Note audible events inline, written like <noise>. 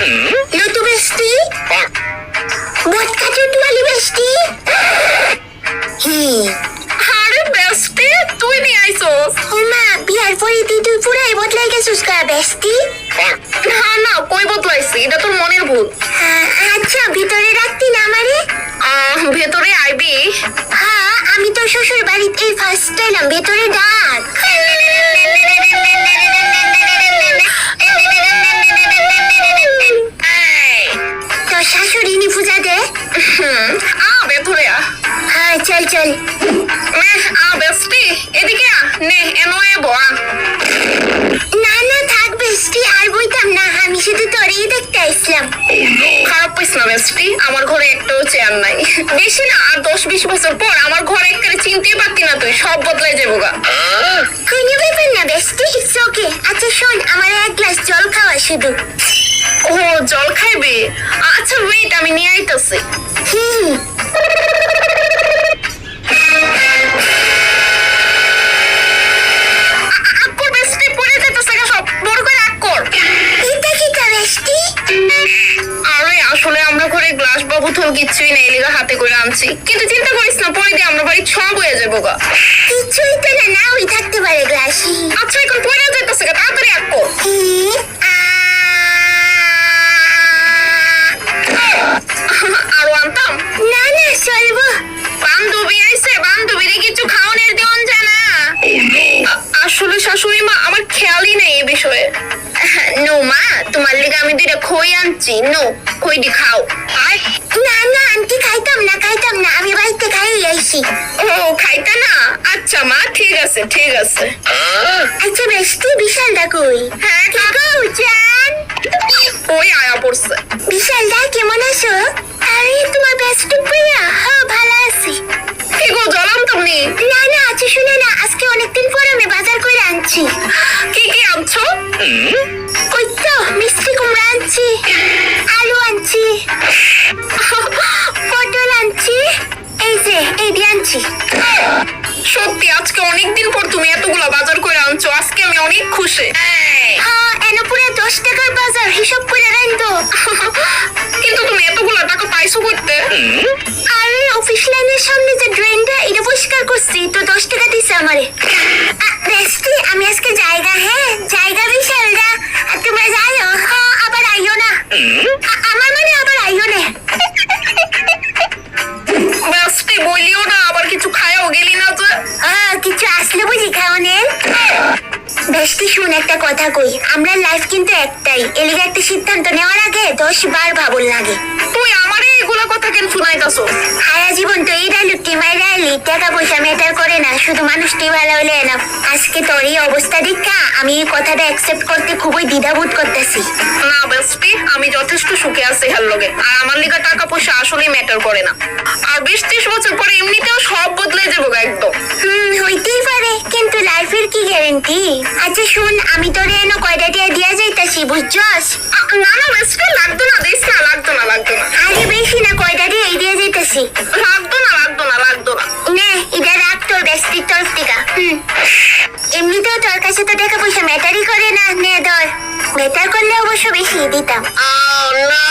লতু বেস্টি বটকা চটুয়ালি বেস্টি আরে বেস্টি তুই নিয়ে আইসোস ওমা বিয়ার পরে তুই তুই পুরাই বদলাই গেছিস কা বেস্টি না না কই বদলাইছি? এটা তোর মনের ভুল। হ্যাঁ, আচ্ছা ভিতরে রাখতি না আমারে? ভেতরে আইবি। হ্যাঁ আমি তো শ্বশুর বাড়িতে এই ফার্স্ট এলাম ভেতরে ডাক। <laughs> শুধু দেখতে আসলাম খারাপ পাইস না বেস্টি আমার ঘরে একটাও চেয়ার নাই। বেশি না আর দশ বিশ বছর পর আমার ঘরে একবারে চিনতেই পারতি না তুই সব বদলাই যাব গা। কোনো ব্যাপার না বেস্টি ইটস ওকে। আচ্ছা শোন আমার এক গ্লাস জল খাওয়া শুধু। ও জল খাইবে? আচ্ছা ওয়েট আমি নিয়ে আইতাছি। হুম। ঘরে গ্লাস বা বোতল কিচ্ছুই নেই লিগা হাতে করে আনছি। কিন্তু চিন্তা করিস না, পরে দিয়ে আমরা বাড়ি সব হয়ে যাব গা। কিছুই তো না না তোমার লিগে আমি দুইটা খই আনছি। নো খইটি খাও। আর? না না আন্টি খাইতাম না খাইতাম না আমি বাড়িতে খাই আইছি। ও খাইতে না? আচ্ছা মা ঠিক আছে ঠিক আছে। আচ্ছা বেস্টি বিশালদা কই? হ্যাঁ কাকা জান? ওই আয়া পড়ছে। বিশালদা কেমন আছো? আরে তোমার বেস্ট প্রিয়া। হ্যাঁ ভালো আছি। কি গো জলাম তুমি না? না আচ্ছা শুনে না আজকে অনেকদিন পর আমি বাজার করে আনছি। কি কি আনছো? অনেক খুশি। হ্যাঁ এনে দশ টাকার বাজার হিসাব করে রাইন তো। কিন্তু তুমি এতগুলো টাকা পাইছো করতে আরে অফিস লাইনের সামনে যে ড্রেনটা এটা পরিষ্কার করছি। তো দশ টাকা দিছে আমারে। শুন একটা কথা কই। আমরা লাইফ কিন্তু একটাই। এলিগে একটা সিদ্ধান্ত নেওয়ার আগে দশ বার ভাবল লাগে। তুই আমারে এগুলা কথা কেন শুনাইতাছো? সারা জীবন তো এই ডায়লগটি মাইরা এলি টাকা পয়সা ম্যাটার করে না শুধু মানুষটি ভালো হলে আজকে তোর এই অবস্থা দেখা আমি এই কথাটা অ্যাকসেপ্ট করতে খুবই দ্বিধাবোধ করতেছি। না বেস্টি আমি যথেষ্ট সুখে আছি লগে। আর আমার লিগা টাকা পয়সা আসলেই ম্যাটার করে না। আর বিশ ত্রিশ বছর পরে এমনিতেও সব বদলে যাব একদম। হুম হইতেই পারে। লাইফের কি গ্যারেন্টি আচ্ছা শুন আমি তোরে এনো কয়টা টিয়া দিয়া যাইতাছি বুঝছস? না না বেশি লাগতো না বেশি না লাগতো না লাগতো না। আরে বেশি না কয়টা টিয়া এই দিয়া যাইতাছি? লাগতো না লাগতো না লাগতো না। নে ইদা রাখ তোর ব্যস্তির তরফ থেকে হুম। এমনিতেও তোর কাছে তো দেখা পয়সা ম্যাটারই করে না নে ধর। ম্যাটার করলে অবশ্য বেশি দিতাম। না।